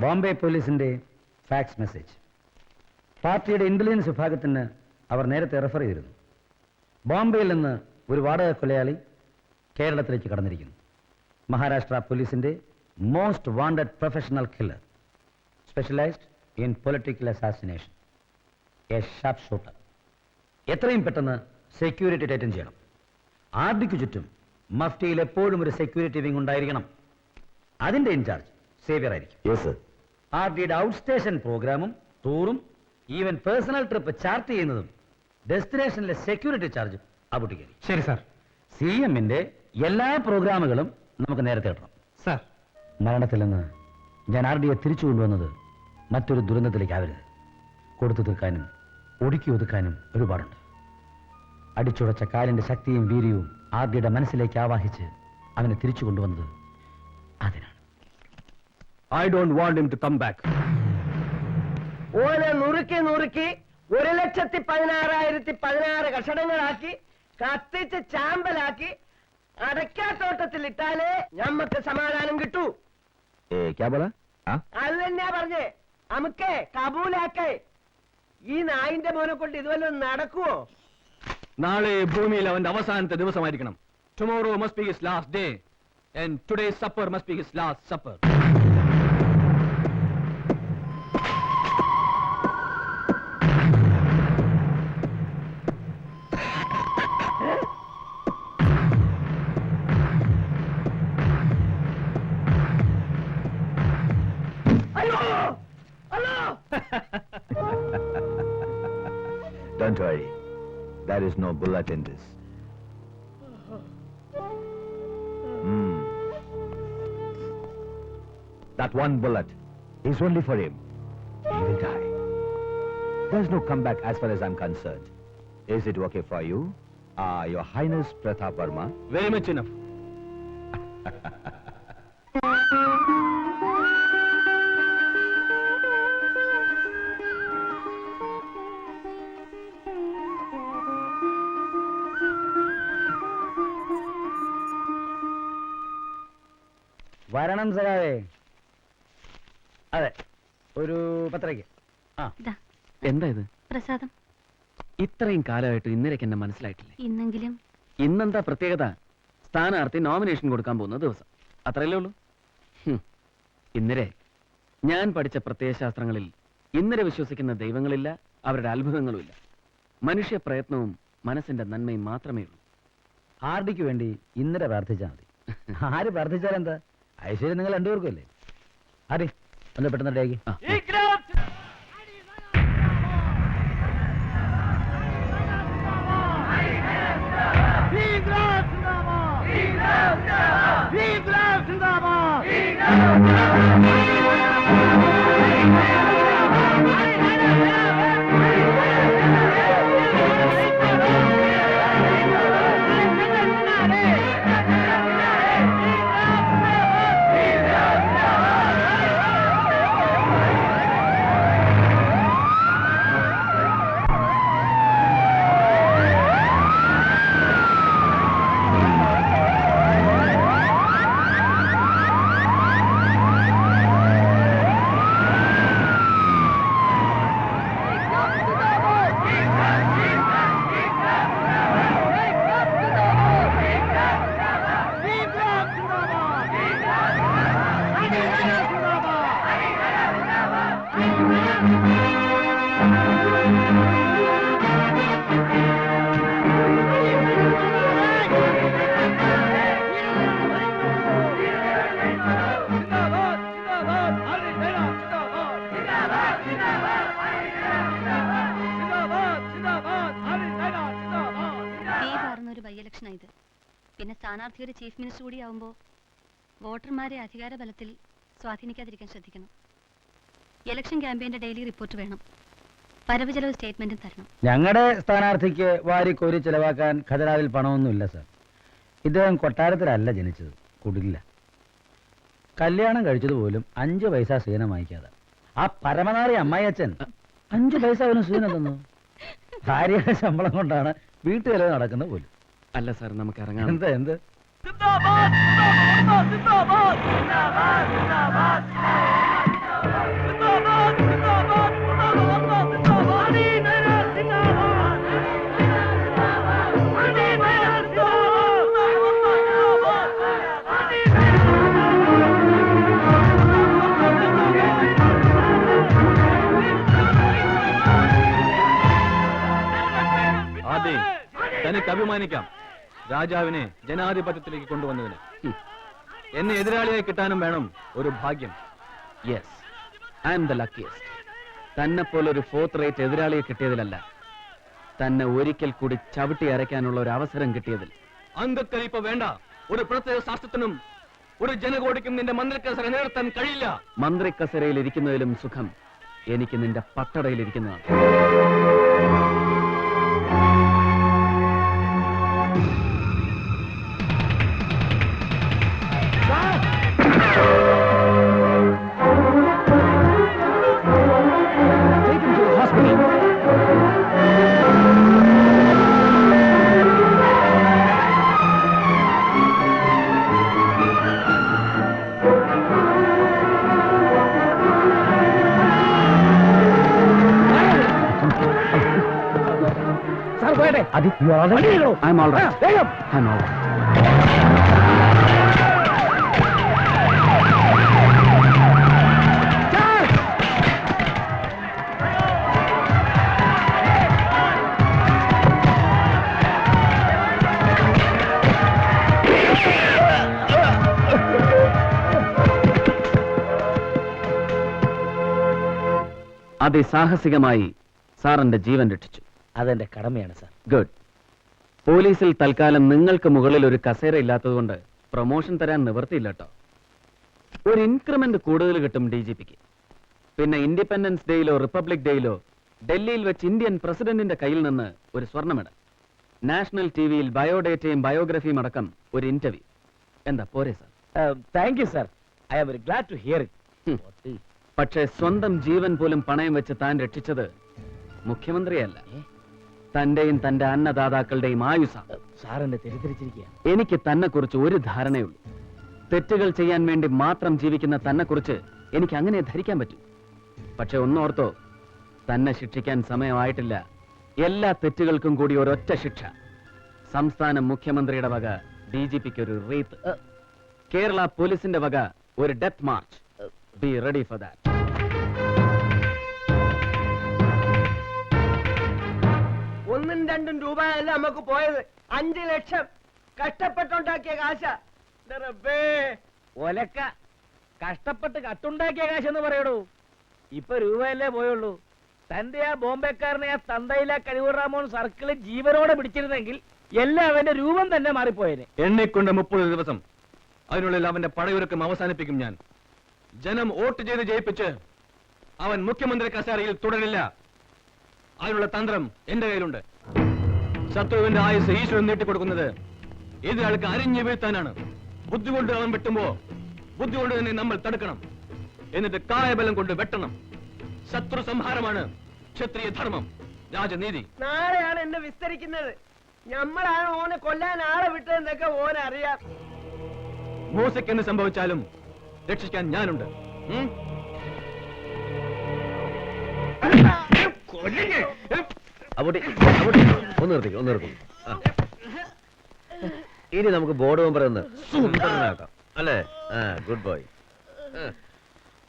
ബോംബെ പോലീസിന്റെ fax message. പാർട്ടിയുടെ intelligence വിഭാഗത്തിന് അവർ നേരത്തെ റെഫർ ചെയ്തിരുന്നു. ബോംബെയിൽ നിന്ന് ഒരു വാടക കൊലയാളി കേരളത്തിലേക്ക് കടന്നിരിക്കുന്നു. മഹാരാഷ്ട്ര പോലീസിന്റെ most wanted professional killer specialised in political assassination a sharp shooter. എത്രയും പെട്ടെന്ന് സെക്യൂരിറ്റി ടൈറ്റൻ ചെയ്യണം. ആർഡിക്ക് ചുറ്റും മഫ്റ്റിയിൽ എപ്പോഴും ഒരു സെക്യൂരിറ്റി വിങ് ഉണ്ടായിരിക്കണം. അതിന്റെ ഇൻചാർജ് സേവിയർ ആയിരിക്കും. യെസ് സർ ആർ ഡിയുടെ ഔട്ട് സ്റ്റേഷൻ പ്രോഗ്രാമും ടൂറും ഈവൻ പേഴ്സണൽ ട്രിപ്പ് ചാർട്ട് ചെയ്യുന്നതും ഡെസ്റ്റിനേഷനിലെ സെക്യൂരിറ്റി ചാർജും അബുട്ടിക്കരി ശരി സാർ. സി എമ്മിന്റെ എല്ലാ പ്രോഗ്രാമുകളും നമുക്ക് നേരത്തെ ഇടണം സാർ. മരണത്തിൽ നിന്ന് ഞാൻ ആർ ഡിയെ തിരിച്ചു കൊണ്ടുവന്നത് മറ്റൊരു ദുരന്തത്തിലേക്ക് ആവരുത് കൊടുത്തു തീർക്കാനും ഒടുക്കി ഒതുക്കാനും ഒരുപാടുണ്ട്. അടിച്ചുടച്ച കാലിന്റെ ശക്തിയും വീര്യവും ആർ ഡിയുടെ മനസ്സിലേക്ക് ആവാഹിച്ച് അവനെ തിരിച്ചു കൊണ്ടുവന്നത് അതിനാണ്. I don't want him to come back ഓനെ നുറുക്കി നുറുക്കി ഒരു ലക്ഷത്തി പതിനാറായിരത്തി പതിനാറ് കഷണങ്ങളാക്കി കത്തിച്ച് ചാമ്പലാക്കി അടയ്ക്കാത്തോട്ടത്തിൽ ഇട്ടാലേ ഞമ്മക്ക് സമാധാനം കിട്ടൂ. അത് തന്നെയാ പറഞ്ഞേ? അമുക്കേ കബൂലാക്കേ. ഈ നായിന്റെ മോനെ കൊണ്ട് ഇതുവല്ലോ നടക്കുവോ? നാളെ ഭൂമിയിൽ അവന്റെ അവസാനത്തെ ദിവസമായിരിക്കണം. Tomorrow must be his last day and today supper must be his last supper There is no bullet in this. Hmm. That one bullet is only for him. He will die. There's no comeback as far as I'm concerned. Is it okay for you? Uh, Your Highness Pratha Verma? Very much enough. വരണം സഖാവേ. അതെ ഒരു പത്രയ്ക്ക് ആ. ഇതാ എന്താ ഇത്? പ്രസാദം. ഇത്രയും കാലമായിട്ട് ഇന്നലേക്ക് എന്നെ മനസ്സിലായിട്ടില്ലേ? ഇന്നെങ്കിലും. ഇന്നെന്താ പ്രത്യേകത? സ്ഥാനാർത്ഥി നോമിനേഷൻ കൊടുക്കാൻ പോകുന്ന ദിവസം. അത്രയല്ലേ ഉള്ളൂ? ഹും. ഇന്നലെ ഞാൻ പഠിച്ച പ്രത്യയശാസ്ത്രങ്ങളിൽ ഇന്നലെ വിശ്വസിക്കുന്ന ദൈവങ്ങളില്ല അവരുടെ അത്ഭുതങ്ങളുമില്ല. മനുഷ്യ പ്രയത്നവും മനസ്സിന്റെ നന്മയും മാത്രമേ ഉള്ളൂ. ഹാർഡിക്ക് വേണ്ടി ഇന്നലെ പ്രാർത്ഥിച്ചാൽ മതി. ആര് പ്രാർത്ഥിച്ചാൽ എന്താ? ഐശ്വര്യം നിങ്ങൾ രണ്ടുപേർക്കും അല്ലേ അതെ ഒന്ന് പെട്ടെന്ന് റെഡിയാക്കി ആ. തീ പാർന്ന ഇലക്ഷനാ ഇത്. പിന്നെ സ്ഥാനാർത്ഥി ഒരു ചീഫ് മിനിസ്റ്റർ കൂടി ആവുമ്പോൾ വോട്ടർമാരെ അധികാര ബലത്തിൽ സ്വാധീനിക്കാതിരിക്കാൻ ശ്രദ്ധിക്കണം. ഇലക്ഷൻ ക്യാമ്പയിന്റെ ഡെയിലി റിപ്പോർട്ട് വേണം. വരവ് ചെലവ് സ്റ്റേറ്റ്മെന്റും തരണം. ഞങ്ങളുടെ സ്ഥാനാർത്ഥിക്ക് വാരി കോരി ചെലവാക്കാൻ ഖജനാവിൽ പണമൊന്നുമില്ല സർ. ഇദ്ദേഹം കൊട്ടാരത്തിലല്ല ജനിച്ചത്. കുടില്ല. കല്യാണം കഴിച്ചതുപോലും അഞ്ച് പൈസ സീനം വാങ്ങിക്കാതെ. ആ പരമനാറി അമ്മായി അച്ഛൻ അഞ്ച് പൈസ അവന് സീനം തന്നു. ഭാര്യയുടെ ശമ്പളം കൊണ്ടാണ് വീട്ടുചെലവ് നടക്കുന്നത് പോലും. അല്ല സാർ നമുക്ക് ഇറങ്ങാം. എന്താ എന്ത്? തനിക്ക് അഭിമാനിക്കാം. രാജാവിനെ ജനാധിപത്യത്തിലേക്ക് കൊണ്ടുവന്നതിന്. എന്നെ എതിരാളിയായി കിട്ടാനും വേണം ഒരു ഭാഗ്യം. Yes I M the luckiest തന്നെ പോലെ ഒരു ഫോർത്ത് റേറ്റ് എതിരാളിയെ കിട്ടിയതിലല്ല. തന്നെ ഒരിക്കൽ കൂടി ചവിട്ടി അരയ്ക്കാനുള്ള ഒരു അവസരം കിട്ടിയതിൽ. അംഗക്കലിപ്പ വേണ്ട. ഒരു പ്രത്യേക ശാസ്ത്രത്തിനും ഒരു ജനകോടിക്കും നിന്റെ മന്ത്രിക്കസര നിലനിർത്താൻ കഴിയില്ല. മന്ത്രിക്കസരയിൽ ഇരിക്കുന്നതിലും സുഖം. എനിക്ക് നിന്റെ പട്ടടയിൽ ഇരിക്കുന്നതാണ്. അതി റൈറ്റ് അതിസാഹസികമായി സാറിന്റെ ജീവൻ രക്ഷിച്ചു. അതെന്റെ കടമയാണ് സാർ. ഗുഡ്. പോലീസിൽ തൽക്കാലം നിങ്ങൾക്ക് മുകളിൽ ഒരു കസേര ഇല്ലാത്തതുകൊണ്ട് പ്രൊമോഷൻ തരാൻ നിവർത്തിയില്ല കേട്ടോ ഒരു ഇൻക്രിമെന്റ് കൂടുതൽ കിട്ടും ഡി ജി പിക്ക്. പിന്നെ ഇൻഡിപെൻഡൻസ് ഡേയിലോ റിപ്പബ്ലിക് ഡേയിലോ ഡൽഹിയിൽ വെച്ച് ഇന്ത്യൻ പ്രസിഡന്റിന്റെ കയ്യിൽ നിന്ന് ഒരു സ്വർണ മെഡൽ നാഷണൽ ടി വിയിൽ ബയോഡേറ്റയും ബയോഗ്രഫിയും അടക്കം ഒരു ഇന്റർവ്യൂ. എന്താ പോരെ sir? Thank you sir. I am very glad to hear it. പക്ഷേ സ്വന്തം ജീവൻ പോലും പണയം വെച്ച് താൻ രക്ഷിച്ചത് മുഖ്യമന്ത്രിയല്ല. തന്റെയും തന്റെ അന്നദാതാക്കളുടെയും ആയുസാണ് സാറിന്റെ തെറ്റിദ്ധരിച്ചിരിക്കുക എനിക്ക് തന്നെ കുറിച്ച് ഒരു ധാരണയുള്ളൂ. തെറ്റുകൾ ചെയ്യാൻ വേണ്ടി മാത്രം ജീവിക്കുന്ന തന്നെ കുറിച്ച് എനിക്ക് അങ്ങനെ ധരിക്കാൻ പറ്റും. പക്ഷെ ഒന്നോർത്തോ തന്നെ ശിക്ഷിക്കാൻ സമയമായിട്ടില്ല. എല്ലാ തെറ്റുകൾക്കും കൂടി ഒരൊറ്റ ശിക്ഷ. സംസ്ഥാന മുഖ്യമന്ത്രിയുടെ വക ഡി ജി പിക്ക് ഒരു റീത്ത്. കേരള പോലീസിന്റെ വക ഒരു death march. Be ready for that രണ്ടും രൂപ അല്ല നമുക്ക് പോയത്. അഞ്ചു ലക്ഷം. കഷ്ടപ്പെട്ടുണ്ടാക്കിയ കാശ. ഒലക്ക. കഷ്ടപ്പെട്ട് കട്ടുണ്ടാക്കിയ കാശെന്ന് പറയടൂ. ഇപ്പൊ രൂപയല്ലേ പോയുള്ളൂ. തന്റെ ആ ബോംബെക്കാരനെ ആ തന്തയിലെ കഴിവുറാമോൻ സർക്കിൾ ജീവനോടെ പിടിച്ചിരുന്നെങ്കിൽ എല്ലാം അവന്റെ രൂപം തന്നെ മാറിപ്പോയേനെ. എണ്ണിക്കൊണ്ട് മുപ്പത് ദിവസം. അതിനുള്ളിൽ അവന്റെ പടയൊരുക്കം അവസാനിപ്പിക്കും ഞാൻ. ജനം വോട്ട് ചെയ്ത് ജയിപ്പിച്ച് അവൻ മുഖ്യമന്ത്രി കസേരയിൽ തുടരില്ല. അതിനുള്ള തന്ത്രം എന്റെ കയ്യിലുണ്ട്. ശത്രുവിന്റെ ആയുസ് ഈശ്വരൻ നീട്ടിക്കൊടുക്കുന്നത്. എതിരാൾക്ക് അരിഞ്ഞു വീഴ്ത്താനാണ്. ബുദ്ധി കൊണ്ട് അവൻ വെട്ടുമ്പോ ബുദ്ധി കൊണ്ട് തന്നെ നമ്മൾ തടുക്കണം. എന്നിട്ട് കായബലം കൊണ്ട് വെട്ടണം. ശത്രു സംഹാരമാണ് ക്ഷത്രിയ ധർമ്മം. രാജനീതി. നാളെയാണ് എന്നെ വിസ്തരിക്കുന്നത്. ഞമ്മളാണ് ഓനെ കൊല്ലാൻ ആളെ വിട്ടതെന്നൊക്കെ ഓൻ അറിയാം. മൂസയ്ക്ക് എന്ന് സംഭവിച്ചാലും രക്ഷിക്കാൻ ഞാനുണ്ട്. ഉം? അവിടെ അവിടെ ഒന്ന് നിർത്തിക്കും ഒന്ന് നിർത്തിക്കും ഇനി നമുക്ക് ബോർഡ് മെമ്പർ എന്ന് സുന്ദരനാക്കാം. അല്ലേ? ആ ഗുഡ് ബോയ്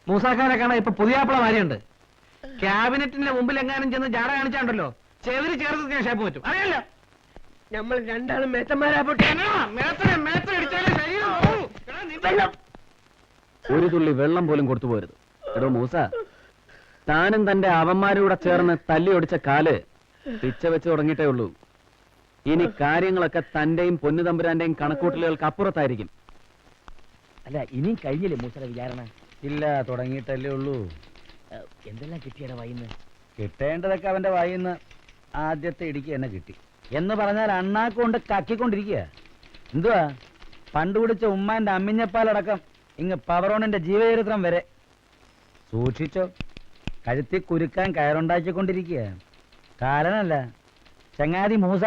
മൂസാഖാനെ കാണാൻ ഇപ്പൊ പുതിയാപ്പിള മാരിയുണ്ട്. ക്യാബിനറ്റിന്റെ മുമ്പിൽ എങ്ങാനും ചെന്ന് ജാട കാണിച്ചാണ്ടല്ലോ? ചെവിരി ചേർത്ത് ഞാൻ ഷേപ്പ് പറ്റും അറിയല്ലോ? നമ്മൾ രണ്ടാളും മേത്തന്മാരാ ഒരു തുള്ളി വെള്ളം പോലും കൊടുത്തു പോരുത്. എടോ മൂസ താനും തന്റെ അവന്മാരൂടെ ചേർന്ന് തല്ലി ഒടിച്ച കാൽ പിച്ച വെച്ച് തുടങ്ങിയിട്ടേ ഉള്ളൂ. ഇനി കാര്യങ്ങളൊക്കെ തന്റെയും പൊന്നു തമ്പുരാന്റെയും കണക്കൂട്ടലുകൾക്ക് അപ്പുറത്തായിരിക്കും. അല്ല ഇനിയും കഴിഞ്ഞില്ലേ മൂസല വിചാരണ? ഇല്ല തുടങ്ങിയിട്ടല്ലേ ഉള്ളൂ. എന്തെല്ലാം കിട്ടിയാടാ വൈന്ന് കിട്ടേണ്ടതൊക്കെ അവന്റെ വായിന്ന് ആദ്യത്തെ ഇടിക്ക് തന്നെ കിട്ടി. എന്ന് പറഞ്ഞാൽ അണ്ണാക്കൊണ്ട് കക്കിക്കൊണ്ടിരിക്കുക. എന്തുവാ? പണ്ട് പിടിച്ച ഉമ്മാന്റെ അമ്മിഞ്ഞപ്പാലടക്കം ഇങ്ങ് പവറോണിന്റെ ജീവചരിത്രം വരെ സൂക്ഷിച്ചോ? കഴുത്തി കുരുക്കാൻ കയറുണ്ടാക്കിക്കൊണ്ടിരിക്കുക. കാരണല്ല. ചങ്ങാതി മൂസ.